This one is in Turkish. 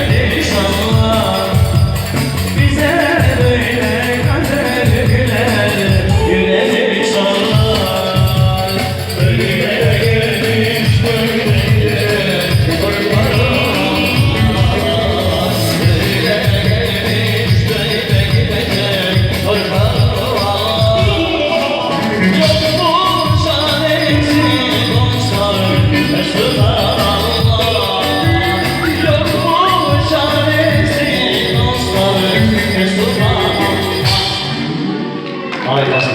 Yeah. Olha,